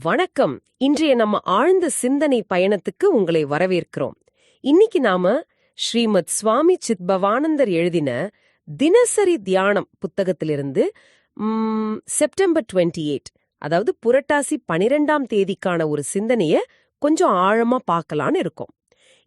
வணக்கம். இன்றைய நம்ம ஆழ்ந்த சிந்தனை பயணத்துக்கு உங்களை வரவேற்கிறோம். இன்னைக்கு நாம ஸ்ரீமத் சுவாமி சித்பவானந்தர் எழுதின தினசரி தியானம் புத்தகத்திலிருந்து செப்டம்பர் 28 எயிட் அதாவது புரட்டாசி பனிரெண்டாம் தேதிக்கான ஒரு சிந்தனைய கொஞ்சம் ஆழமா பார்க்கலான்னு இருக்கோம்.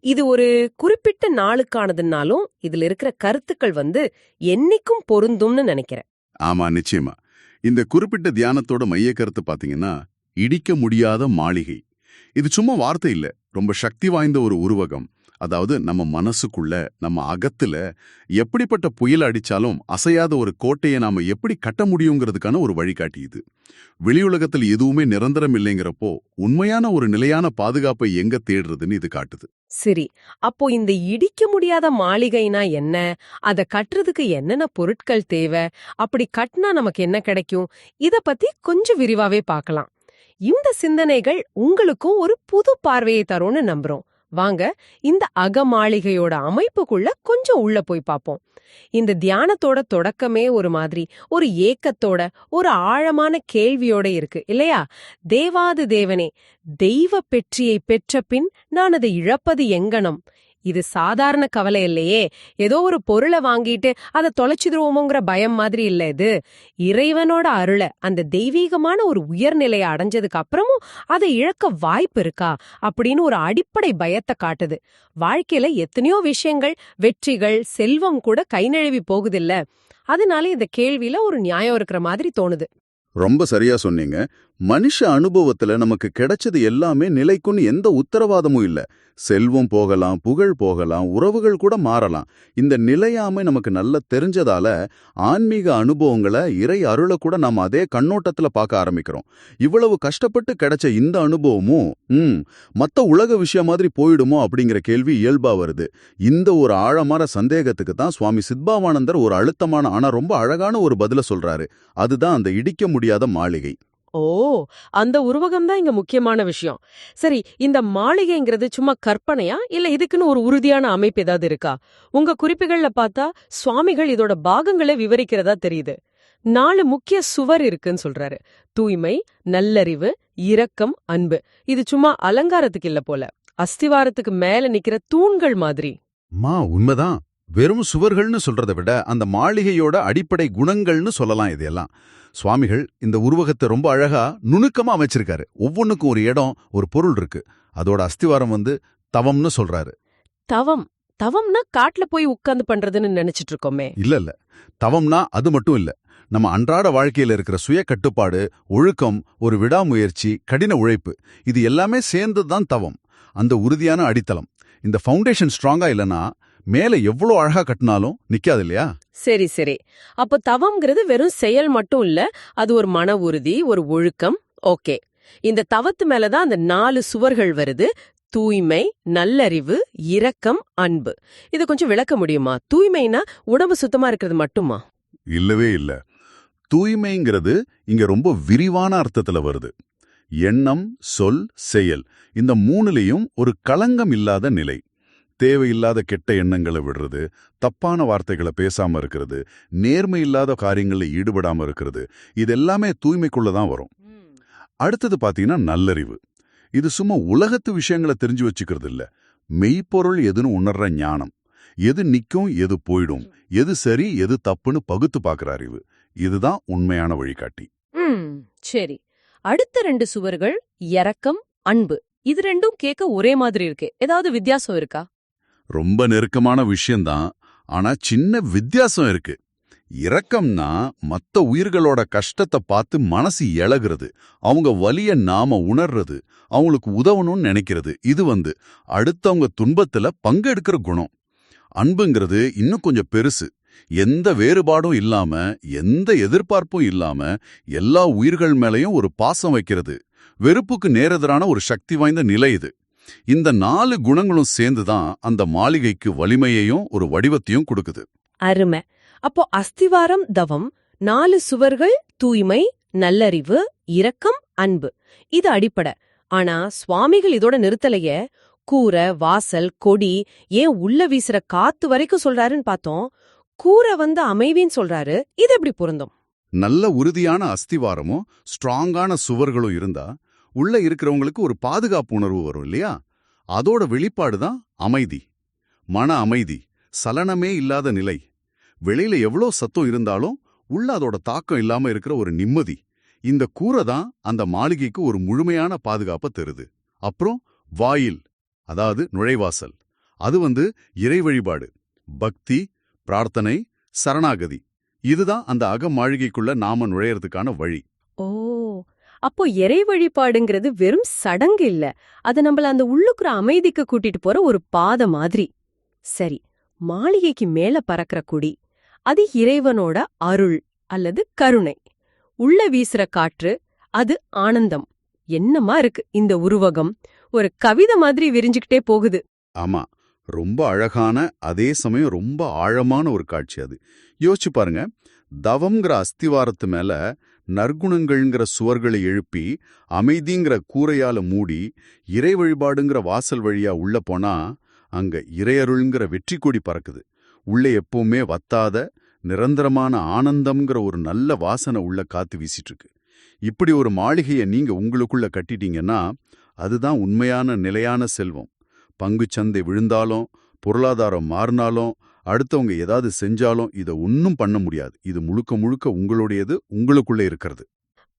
இது ஒரு குறிப்பிட்ட நாளுக்கானதுனாலும் இதுல இருக்கிற கருத்துக்கள் வந்து என்னைக்கும் பொருந்தும்னு நினைக்கிறேன். ஆமா நிச்சயமா. இந்த குறிப்பிட்ட தியானத்தோட மைய கருத்து பாத்தீங்கன்னா இடிக்க முடியாத மாளிகை. இது சும்மா வார்த்தை இல்ல. ரொம்ப சக்தி வாய்ந்த ஒரு உருவகம். அதாவது நம்ம மனசுக்குள்ள நம்ம அகத்துல எப்படிப்பட்ட புயல் அடிச்சாலும் அசையாத ஒரு கோட்டையை நாம எப்படி கட்ட முடியுங்கிறதுக்கான ஒரு வழிகாட்டி இது. வெளியுலகத்தில் எதுவுமே நிரந்தரம் இல்லைங்கிறப்போ உண்மையான ஒரு நிலையான பாதுகாப்பை எங்க தேடுறதுன்னு இது காட்டுது. சரி. அப்போ இந்த இடிக்க முடியாத மாளிகைனா என்ன? அத கட்டுறதுக்கு என்னென்ன பொருட்கள் தேவை? அப்படி கட்டினா நமக்கு என்ன கிடைக்கும்? இத பத்தி கொஞ்சம் விரிவாவே பார்க்கலாம். இந்த சிந்தனைகள் உங்களுக்கும் ஒரு புது பார்வையை தரும்னு நம்புறோம். வாங்க இந்த அக மாளிகையோட அமைப்புக்குள்ள கொஞ்சம் உள்ள போய் பார்ப்போம் இந்த தியானத்தோட தொடக்கமே ஒரு மாதிரி ஒரு ஏக்கத்தோட ஒரு ஆழமான கேள்வியோட இருக்கு இல்லையா? தேவாது தேவனே தெய்வ பெற்றியை பெற்ற பின் நான் அதை இழப்பது எங்கனம் இது சாதாரண கவலை இல்லையே. ஏதோ ஒரு பொருளை வாங்கிட்டு அதை தொலைச்சிடுவோமோங்கிற பயம் மாதிரி இல்ல இது. இறைவனோட அருளை அந்த தெய்வீகமான ஒரு உயர்நிலையை அடைஞ்சதுக்கு அப்புறமும் அதை இழக்க வாய்ப்பு இருக்கா? அப்படின்னு ஒரு அடிப்படை பயத்தை காட்டுது. வாழ்க்கையில எத்தனையோ விஷயங்கள் வெற்றிகள் செல்வம் கூட கை நழுவி போகுதில்ல அதனால இந்த கேள்வியில ஒரு நியாயம் இருக்கிற மாதிரி தோணுது. ரொம்ப சரியா சொன்னீங்க. மனுஷ அனுபவத்துல நமக்கு கிடைச்சது எல்லாமே நிலைக்குன்னு எந்த உத்தரவாதமும் இல்ல. செல்வம் போகலாம் புகழ் போகலாம் உறவுகள் கூட மாறலாம். இந்த நிலையாமை நமக்கு நல்லா தெரிஞ்சதால ஆன்மீக அனுபவங்களை இறை அருளை கூட நாம அதே கண்ணோட்டத்துல பார்க்க ஆரம்பிக்கிறோம். இவ்வளவு கஷ்டப்பட்டு கிடைச்ச இந்த அனுபவமும் ம் மத்த உலக விஷயம் மாதிரி போயிடுமோ அப்படிங்கிற கேள்வி இயல்பா வருது. இந்த ஒரு ஆழமான சந்தேகத்துக்கு தான் சுவாமி சித்பாவானந்தர் ஒரு அழுத்தமான ஆனா ரொம்ப அழகான ஒரு பதில சொல்றாரு. அதுதான் அந்த இடிக்க முடியாத மாளிகை. ஓ அந்த உருவகம் தான் இங்க முக்கியமான விஷயம். சரி இந்த மாளிகைங்கிறது சும்மா கற்பனையா? இல்ல இதுக்குன்னு ஒரு உறுதியான அமைப்பு ஏதாவது இருக்கா? உங்க குறிப்புகள்ல பார்த்தா சுவாமிகள் இதோட பாகங்களை விவரிக்கிறதா தெரியுது. நாலு முக்கிய சுவர் இருக்குன்னு சொல்றாரு. தூய்மை நல்லறிவு இரக்கம் அன்பு. இது சும்மா அலங்காரத்துக்கு இல்ல போல. அஸ்திவாரத்துக்கு மேல நிக்கிற தூண்கள் மாதிரி. மா உண்மைதான். வெறும் சுவர்கள்னு சொல்றதை விட அந்த மாளிகையோட அடிப்படை குணங்கள்னு சொல்லலாம் இதெல்லாம் சுவாமிகள் இந்த உருவகத்தை ரொம்ப அழகா நுணுக்கமா அமைச்சிருக்காரு. ஒவ்வொன்றுக்கும் ஒரு இடம் ஒரு பொருள் இருக்கு. அதோட அஸ்திவாரம் வந்து தவம்னு சொல்றாரு. தவம். தவம்னா காட்டுல போய் உட்கார்ந்து பண்றதுன்னு நினைச்சிட்டு இருக்கோமே. இல்ல இல்ல. தவம்னா அது மட்டும் இல்ல. நம்ம அன்றாட வாழ்க்கையில இருக்கிற சுய கட்டுப்பாடு ஒழுக்கம் ஒரு விடாமுயற்சி கடின உழைப்பு இது எல்லாமே சேர்ந்தது தான் தவம். அந்த உறுதியான அடித்தளம். இந்த ஃபவுண்டேஷன் ஸ்ட்ராங்கா இல்லனா மேல எவ்வளோ அழகா கட்டினாலும் நிக்காது இல்லையா சரி சரி. அப்போ தவம்ங்கிறது வெறும் செயல் மட்டும் இல்ல அது ஒரு மன உறுதி ஒரு ஒழுக்கம். ஓகே. இந்த தவத்து மேலதான் அந்த நாலு சுவர்கள் வருது. தூய்மை நல்லறிவு இரக்கம் அன்பு. இது கொஞ்சம் விளக்க முடியுமா? தூய்மைனா உடம்பு சுத்தமா இருக்கிறது மட்டுமா? இல்லவே இல்ல. தூய்மைங்கிறது இங்க ரொம்ப விரிவான அர்த்தத்துல வருது. எண்ணம் சொல் செயல். இந்த மூணுலயும் ஒரு களங்கம் இல்லாத நிலை. தேவையில்லாத கெட்ட எண்ணங்களை விடுறது தப்பான வார்த்தைகளை பேசாம இருக்கிறது நேர்மை இல்லாத காரியங்களில் ஈடுபடாம இருக்கிறது இது எல்லாமே தூய்மைக்குள்ள தான் வரும். அடுத்தது பாத்தீங்கன்னா நல்லறிவு. இது சும்மா உலகத்து விஷயங்களை தெரிஞ்சு வச்சுக்கிறது இல்ல. மெய்ப்பொருள் எதுன்னு உணர்ற ஞானம். எது நிக்கும் எது போயிடும். எது சரி எது தப்புன்னு பகுத்து பார்க்கற அறிவு. இதுதான் உண்மையான வழிகாட்டி. சரி. அடுத்த ரெண்டு சுவர்கள் இரக்கம் அன்பு. இது ரெண்டும் கேட்க ஒரே மாதிரி இருக்கு. ஏதாவது வித்தியாசம் இருக்கா? ரொம்ப நெருக்கமான விஷயம்தான் ஆனா சின்ன வித்தியாசம் இருக்கு. இரக்கம்னா மத்த உயிர்களோட கஷ்டத்தை பார்த்து மனசு இழகிறது அவங்க வலிய நாம உணர்றது. அவங்களுக்கு உதவணும்னு நினைக்கிறது. இது வந்து அடுத்தவங்க துன்பத்துல பங்கெடுக்கிற குணம். அன்புங்கிறது இன்னும் கொஞ்சம் பெருசு. எந்த வேறுபாடும் இல்லாம எந்த எதிர்பார்ப்பும் இல்லாம எல்லா உயிர்கள் மேலயும் ஒரு பாசம் வைக்கிறது. வெறுப்புக்கு நேரெதிரான ஒரு சக்தி வாய்ந்த நிலை இது. இந்த நாலு குணங்களும் சேர்ந்துதான் அந்த மாளிகைக்கு வலிமையையும் ஒரு வடிவத்தையும் கொடுக்குது. அருமை. அப்போ அஸ்திவாரம் தவம் நாலு சுவர்கள் தூய்மை நல்லறிவு இரக்கம் அன்பு. இது அடிப்படை. ஆனா சுவாமிகள் இதோட நிறுத்தலையே. கூரை வாசல் கொடி ஏன் உள்ள வீசுற காத்து வரைக்கும் சொல்றாருன்னு பார்த்தோம். கூரை வந்து அமைதின்னு சொல்றாரு. இது எப்படி பொருந்தும்? நல்ல உறுதியான அஸ்திவாரமும் ஸ்ட்ராங்கான சுவர்களும் இருந்தா உள்ள இருக்கிறவங்களுக்கு ஒரு பாதுகாப்பு உணர்வு வரும் இல்லையா? அதோட வெளிப்பாடு தான் அமைதி. மன அமைதி சலனமே இல்லாத நிலை. வெளியில எவ்வளோ சத்தம் இருந்தாலும் உள்ள அதோட தாக்கம் இல்லாம இருக்கிற ஒரு நிம்மதி. இந்த கூரை தான் அந்த மாளிகைக்கு ஒரு முழுமையான பாதுகாப்பை தருது. அப்புறம் வாயில் அதாவது நுழைவாசல். அது வந்து இறை வழிபாடு பக்தி பிரார்த்தனை சரணாகதி. இதுதான் அந்த அக மாளிகைக்குள்ள நாம நுழையறதுக்கான வழி. ஓ அப்போ இறை வழிபாடுங்கிறது வெறும் சடங்கு இல்ல. அது நம்மள அந்த உள்ளுக்குற அமைதிக்கு கூட்டிட்டு போற ஒரு பாதை மாதிரி. சரி மாளிகைக்கு மேல பறக்கிற குடி அது இறைவனோட அருள் அல்லது கருணை. உள்ள வீசுற காற்று அது ஆனந்தம். என்னமா இருக்கு இந்த உருவகம்? ஒரு கவிதை மாதிரி விரிஞ்சுக்கிட்டே போகுது. ஆமா ரொம்ப அழகான அதே சமயம் ரொம்ப ஆழமான ஒரு காட்சி அது. யோசிச்சு பாருங்க தவம்ங்கிற அஸ்திவாரத்து மேல நற்குணங்கள்ங்கிற சுவர்களை எழுப்பி அமைதிங்கிற கூரையால மூடி இறை வழிபாடுங்கிற வாசல் வழியா உள்ள போனா அங்க இறையருள்ங்கிற வெற்றி கொடி பறக்குது. உள்ளே எப்பவுமே வத்தாத நிரந்தரமான ஆனந்தம்ங்கிற ஒரு நல்ல வாசனை உள்ள காத்து வீசிட்டு இருக்கு இப்படி ஒரு மாளிகையை நீங்க உங்களுக்குள்ள கட்டிட்டீங்கன்னா அதுதான் உண்மையான நிலையான செல்வம். பங்குச்சந்தை விழுந்தாலும் பொருளாதாரம் மாறினாலும் அடுத்தவங்க ஏதாவது செஞ்சாலும் இதை ஒன்னும் பண்ண முடியாது. இது முழுக்க முழுக்க உங்களுடையது உங்களுக்குள்ள இருக்கிறது.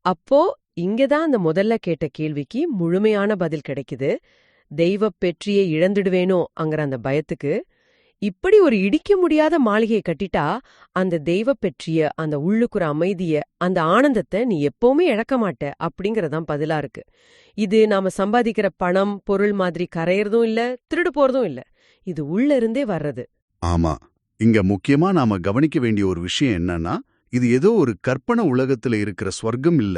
அப்போ இங்கதான் அந்த முதல்ல கேட்ட கேள்விக்கு முழுமையான பதில் கிடைக்குது. தெய்வப் பெற்றியை இழந்துடுவேனோ அங்கிற அந்த பயத்துக்கு இப்படி ஒரு இடிக்க முடியாத மாளிகையை கட்டிட்டா அந்த தெய்வப் பெற்றிய அந்த உள்ளுக்குற அமைதிய அந்த ஆனந்தத்தை நீ எப்பவுமே இழக்க மாட்ட அப்படிங்கறதான் பதிலா இருக்கு. இது நாம சம்பாதிக்கிற பணம் பொருள் மாதிரி கரையறதும் இல்ல திருடு போறதும் இல்ல. இது உள்ள இருந்தே வர்றது. ஆமா. இங்க முக்கியமா நாம கவனிக்க வேண்டிய ஒரு விஷயம் என்னன்னா இது ஏதோ ஒரு கற்பனை உலகத்துல இருக்கிற ஸ்வர்க்கம் இல்ல.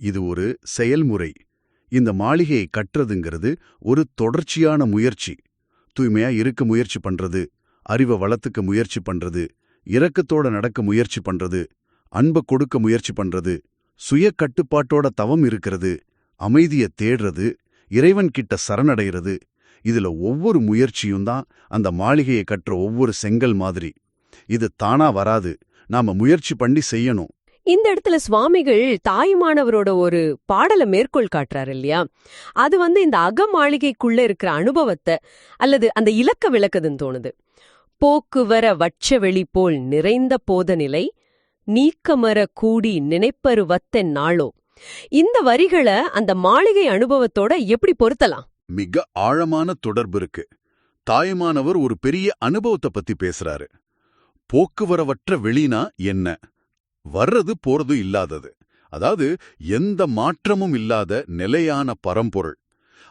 இது ஒரு செயல்முறை. இந்த மாளிகையை கட்டுறதுங்கிறது ஒரு தொடர்ச்சியான முயற்சி. தூய்மையா இருக்க முயற்சி பண்றது. அறிவை வளர்த்துக்க முயற்சி பண்றது. இரக்கத்தோட நடக்க முயற்சி பண்றது. அன்பை கொடுக்க முயற்சி பண்றது. சுய கட்டுப்பாட்டோட தவம் இருக்கிறது. அமைதிய தேடுறது. இறைவன்கிட்ட சரணடைகிறது. இதுல ஒவ்வொரு முயற்சியும் தான் அந்த மாளிகையை கட்டுற ஒவ்வொரு செங்கல் மாதிரி. இது தானா வராது. நாம முயற்சி பண்ணி செய்யணும். இந்த இடத்துல சுவாமிகள் தாயுமானவரோட ஒரு பாடலை மேற்கோள் காட்டுறாரு இல்லையா? அது வந்து இந்த அக மாளிகைக்குள்ள இருக்கிற அனுபவத்தை அல்லது அந்த இலக்க விளக்குதுன்னு தோணுது. போக்குவர வட்ச வெளி போல் நிறைந்த போத நிலை நீக்கமர கூடி நினைப்பருவத்தென் நாளோ. இந்த வரிகளை அந்த மாளிகை அனுபவத்தோட எப்படி பொருத்தலாம்? மிக ஆழமான தொடர்பு இருக்கு. தாயுமானவர் ஒரு பெரிய அனுபவத்தை பத்தி பேசுறாரு. போக்குவரவற்ற வெளினா என்ன? வர்றது போறது இல்லாதது. அதாவது எந்த மாற்றமும் இல்லாத நிலையான பரம்பொருள்.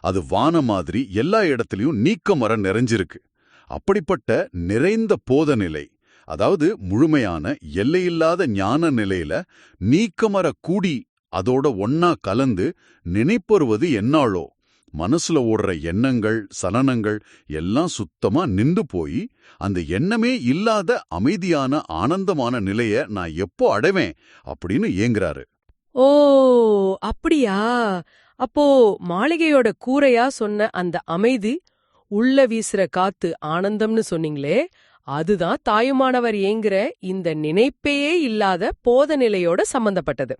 அது வான மாதிரி எல்லா இடத்துலயும் நீக்கமர நிறைஞ்சிருக்கு. அப்படிப்பட்ட நிறைந்த போத நிலை அதாவது முழுமையான எல்லையில்லாத ஞான நிலையில நீக்கமர கூடி அதோட ஒன்னா கலந்து நினைப்பருவது என்னாளோ மனசுல ஓடுற எண்ணங்கள் சலனங்கள் எல்லாம் சுத்தமா நின்று போய் அந்த எண்ணமே இல்லாத அமைதியான ஆனந்தமான நிலைய நான் எப்போ அடைவேன் அப்படின்னு ஏங்குறாரு. ஓ அப்படியா? அப்போ மாளிகையோட கூரையா சொன்ன அந்த அமைதி உள்ள வீசுற காத்து ஆனந்தம்னு சொன்னீங்களே அதுதான் தாயுமானவர் ஏங்குற இந்த நினைப்பே இல்லாத போத நிலையோட சம்பந்தப்பட்டது.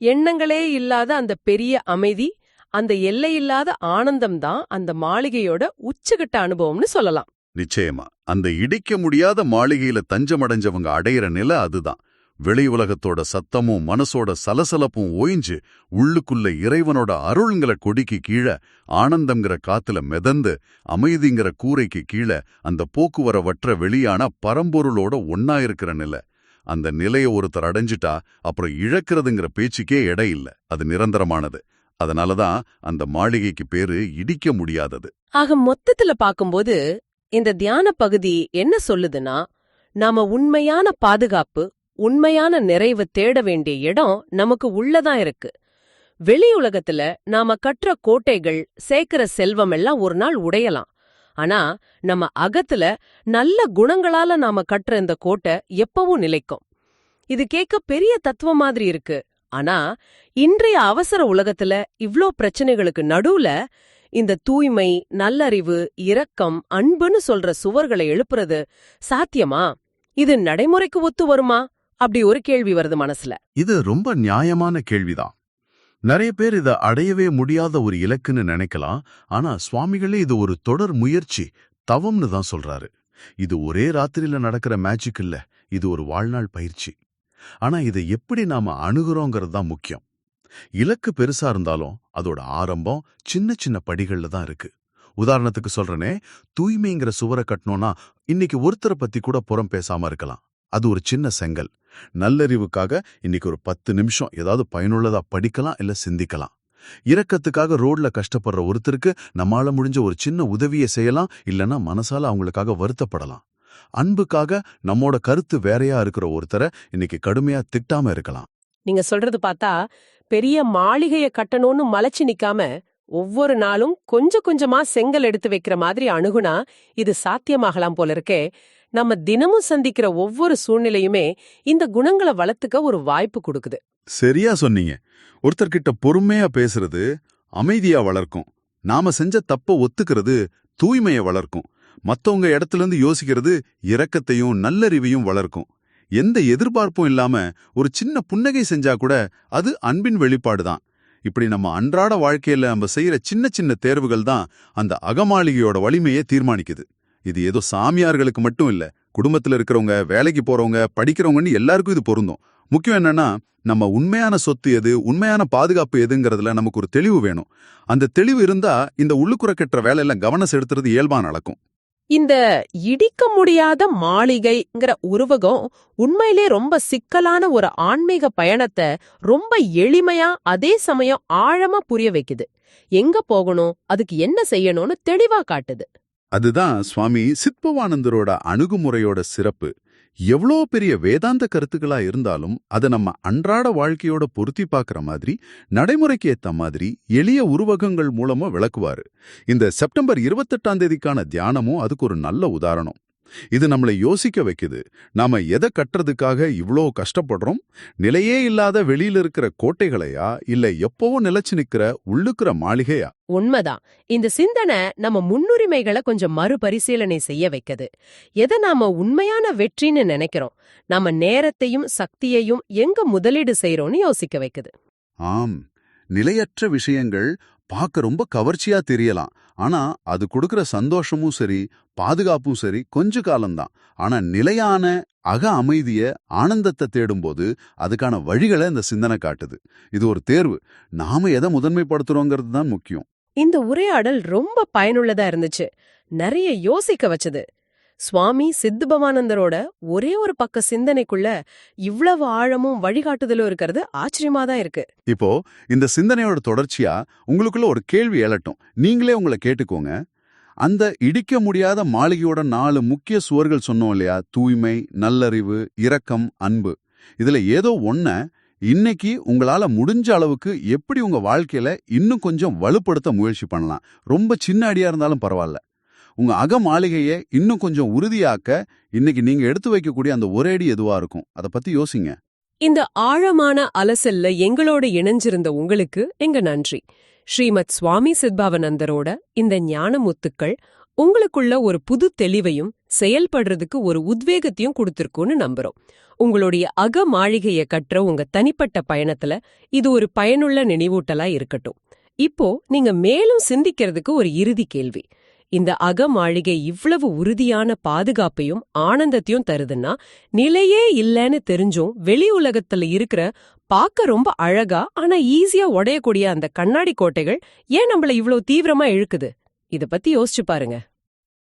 எண்ணங்களே இல்லாத அந்த பெரிய அமைதி அந்த எல்லையில்லாத ஆனந்தம் தான் அந்த மாளிகையோட உச்சகட்ட அனுபவம்னு சொல்லலாம். நிச்சயமா. அந்த இடிக்க முடியாத மாளிகையில தஞ்சமடைஞ்சவங்க அடையிற நிலை அதுதான். வெளி உலகத்தோட சத்தமும் மனசோட சலசலப்பும் ஓய்ஞ்சு உள்ளுக்குள்ள இறைவனோட அருள்ங்கிற கொடிக்கு கீழே ஆனந்தங்கிற காத்துல மிதந்து அமைதிங்கிற கூரைக்கு கீழே அந்த போக்குவரவற்ற வெளியான பரம்பொருளோட ஒன்னா இருக்கிற நிலை. அந்த நிலையை ஒருத்தர் அடைஞ்சிட்டா அப்புறம் இழக்கிறதுங்கிற பேச்சுக்கே எடை இல்ல. அது நிரந்தரமானது. அதனால தான் அந்த மாளிகைக்கு பேரு இடிக்க முடியாதது. ஆக மொத்தத்துல பாக்கும்போது இந்த தியான பகுதி என்ன சொல்லுதுன்னா நாம உண்மையான பாதுகாப்பு உண்மையான நிறைவு தேட வேண்டிய இடம் நமக்கு உள்ளதான் இருக்கு. வெளி உலகத்துல நாம கற்ற கோட்டைகள் சேர்க்கிற செல்வம் எல்லாம் ஒரு நாள் உடையலாம். ஆனா நம்ம அகத்துல நல்ல குணங்களால நாம கற்ற இந்த கோட்டை எப்பவும் நிலைக்கும். இது கேட்க பெரிய தத்துவம் மாதிரி இருக்கு. ஆனா இன்றைய அவசர உலகத்துல இவ்ளோ பிரச்சனைகளுக்கு நடுவுல இந்த தூய்மை நல்லறிவு இரக்கம் அன்புன்னு சொல்ற சுவர்களை எழுப்புறது சாத்தியமா? இது நடைமுறைக்கு ஒத்து வருமா? அப்படி ஒரு கேள்வி வருது மனசுல. இது ரொம்ப நியாயமான கேள்விதான். நிறைய பேர் இதை அடையவே முடியாத ஒரு இலக்குன்னு நினைக்கலாம். ஆனா சுவாமிகளே இது ஒரு தொடர் முயற்சி. தவம்னு தான் சொல்றாரு. இது ஒரே ராத்திரியில நடக்கிற மேஜிக் இல்ல. இது ஒரு வாழ்நாள் பயிற்சி. ஆனா இதை எப்படி நாம அணுகிறோங்கிறது தான் முக்கியம். இலக்கு பெருசா இருந்தாலும் அதோட ஆரம்பம் சின்ன சின்ன படிகள்ல தான் இருக்கு. உதாரணத்துக்கு சொல்றேனே தூய்மைங்கிற சுவரை கட்டணும்னா இன்னைக்கு ஒருத்தரை பத்தி கூட புறம் பேசாம இருக்கலாம். அது ஒரு சின்ன செங்கல். நல்லறிவுக்காக இன்னைக்கு ஒரு பத்து நிமிஷம் ஏதாவது பயனுள்ளதா படிக்கலாம் இல்ல சிந்திக்கலாம். இரக்கத்துக்காக ரோட்ல கஷ்டப்படுற ஒருத்தருக்கு நம்மால முடிஞ்ச ஒரு சின்ன உதவியை செய்யலாம் இல்லனா மனசால அவங்களுக்காக வருத்தப்படலாம். அன்புக்காக நம்மோட கருத்து வேறையா இருக்கிற ஒருத்தரை இன்னைக்கு கடுமையா திட்டாம இருக்கலாம். நீங்க சொல்றது பார்த்தா பெரிய மாளிகைய கட்டணும்னு மலைச்சு நிக்காம ஒவ்வொரு நாளும் கொஞ்சம் கொஞ்சமா செங்கல் எடுத்து வைக்கிற மாதிரி அணுகுனா இது சாத்தியமாகலாம் போல இருக்கே. நம்ம தினமும் சந்திக்கிற ஒவ்வொரு சூழ்நிலையுமே இந்த குணங்களை வளர்த்துக்க ஒரு வாய்ப்பு கொடுக்குது. சரியா சொன்னீங்க. ஒருத்தர்கிட்ட பொறுமையா பேசுறது அமைதியா வளர்க்கும். நாம செஞ்ச தப்ப ஒத்துக்கிறது தூய்மையை வளர்க்கும். மத்தவங்க இடத்துல இருந்து யோசிக்கிறது இரக்கத்தையும் நல்லறிவையும் வளர்க்கும். எந்த எதிர்பார்ப்பும் இல்லாம ஒரு சின்ன புன்னகை செஞ்சா கூட அது அன்பின் வெளிப்பாடு தான். இப்படி நம்ம அன்றாட வாழ்க்கையில நம்ம செய்யற சின்ன சின்ன தேர்வுகள் தான் அந்த அகமாளிகையோட வலிமையை தீர்மானிக்குது. இது ஏதோ சாமியார்களுக்கு மட்டும் இல்ல குடும்பத்துல இருக்கிறவங்க வேலைக்கு போறவங்க படிக்கிறவங்கன்னு எல்லாருக்கும் இது பொருந்தும். முக்கியம் என்னன்னா நம்ம உண்மையான சொத்து எது உண்மையான பாதுகாப்பு எதுங்கிறதுல நமக்கு ஒரு தெளிவு வேணும். அந்த தெளிவு இருந்தா இந்த உள்ளுக்குற கெட்ட வேலையெல்லாம் கவனம் செலுத்துறது இயல்பா நடக்கும். இந்த இடிக்க முடியாத மாளிகைங்கிற உருவகம் உண்மையிலே ரொம்ப சிக்கலான ஒரு ஆன்மீக பயணத்தை ரொம்ப எளிமையா அதே சமயம் ஆழமா புரிய வைக்குது. எங்க போகணும்? அதுக்கு என்ன செய்யணும்னு தெளிவா காட்டுது. அதுதான் சுவாமி சித்பவானந்தரோட அணுகுமுறையோட சிறப்பு. எவ்வளோ பெரிய வேதாந்த கருத்துக்களா இருந்தாலும் அதை நம்ம அன்றாட வாழ்க்கையோட பொருத்தி பார்க்குற மாதிரி நடைமுறைக்கு ஏத்த மாதிரி எளிய உருவகங்கள் மூலமா விளக்குவாரு. இந்த செப்டம்பர் இருபத்தெட்டாம் தேதிக்கான தியானமும் அதுக்கு ஒரு நல்ல உதாரணம். இது நம்மளை யோசிக்க வைக்குது. நாம எதை கட்டுறதுக்காக இவ்ளோ கஷ்டப்படுறோம்? நிலையே இல்லாத வெளியில இருக்கிற கோட்டைகளையா? இல்ல எப்பவோ நிலைச்சு நிக்கிற உள்ளுக்குற மாளிகையா? உண்மைதான். இந்த சிந்தனை நம்ம முன்னுரிமைகளை கொஞ்சம் மறுபரிசீலனை செய்ய வைக்குது. எதை நாம உண்மையான வெற்றின்னு நினைக்கிறோம்? நம்ம நேரத்தையும் சக்தியையும் எங்க முதலீடு செய்யறோம்னு யோசிக்க வைக்குது. ஆம். நிலையற்ற விஷயங்கள் பார்க்க ரொம்ப கவர்ச்சியா தெரியலாம். ஆனா அது கொடுக்கிற சந்தோஷமும் சரி பாதுகாப்பும் சரி கொஞ்ச காலம்தான். ஆனா நிலையான அக அமைதிய ஆனந்தத்தை தேடும்போது அதுக்கான வழிகளை இந்த சிந்தனை காட்டுது. இது ஒரு தேர்வு. நாம எதை முதன்மைப்படுத்துறோங்கிறது தான் முக்கியம். இந்த உரையாடல் ரொம்ப பயனுள்ளதா இருந்துச்சு. நிறைய யோசிக்க வச்சது. சுவாமி சித்துபவானந்தரோட ஒரே ஒரு பக்க சிந்தனைக்குள்ள இவ்வளவு ஆழமும் வழிகாட்டுதலும் இருக்கிறது ஆச்சரியமா தான் இருக்கு. இப்போ இந்த சிந்தனையோட தொடர்ச்சியா உங்களுக்குள்ள ஒரு கேள்வி எழட்டும். நீங்களே உங்களை கேட்டுக்கோங்க. அந்த இடிக்க முடியாத மாளிகையோட நாலு முக்கிய சுவர்கள் சொன்னோம் இல்லையா? தூய்மை நல்லறிவு இரக்கம் அன்பு. இதுல ஏதோ ஒன்ன இன்னைக்கு உங்களால முடிஞ்ச அளவுக்கு எப்படி உங்க வாழ்க்கையில இன்னும் கொஞ்சம் வலுப்படுத்த முயற்சி பண்ணலாம். ரொம்ப சின்ன அடியா இருந்தாலும் பரவாயில்ல. உங்க அக மாளிகையை இன்னும் கொஞ்சம் உறுதியாக்க இன்னைக்கு நீங்க எடுத்து வைக்கக்கூடிய அந்த ஒரேடி எதுவா இருக்கும்? அதை பத்தி யோசிங்க. இந்த ஆழமான அலசல்ல எங்களோட இணைஞ்சிருந்த உங்களுக்கு எங்க நன்றி. ஸ்ரீமத் சுவாமி சித்பாவனந்தரோட இந்த ஞான முத்துக்கள் உங்களுக்குள்ள ஒரு புது தெளிவையும் செயல்படுறதுக்கு ஒரு உத்வேகத்தையும் கொடுத்திருக்கும்னு நம்புறோம். உங்களுடைய அக மாளிகையை கற்ற உங்க தனிப்பட்ட பயணத்துல இது ஒரு பயனுள்ள நினைவூட்டலா இருக்கட்டும். இப்போ நீங்க மேலும் சிந்திக்கிறதுக்கு ஒரு இறுதி கேள்வி. இந்த அக மாளிகை இவ்வளவு உறுதியான பாதுகாப்பையும் ஆனந்தத்தையும் தருதுன்னா நிலையே இல்லைன்னு தெரிஞ்சும் வெளி உலகத்துல இருக்கிற பார்க்க ரொம்ப அழகா ஆனா ஈஸியா உடையக்கூடிய அந்த கண்ணாடி கோட்டைகள் ஏன் நம்மள இவ்ளோ தீவிரமா இழுக்குது? இத பத்தி யோசிச்சு பாருங்க.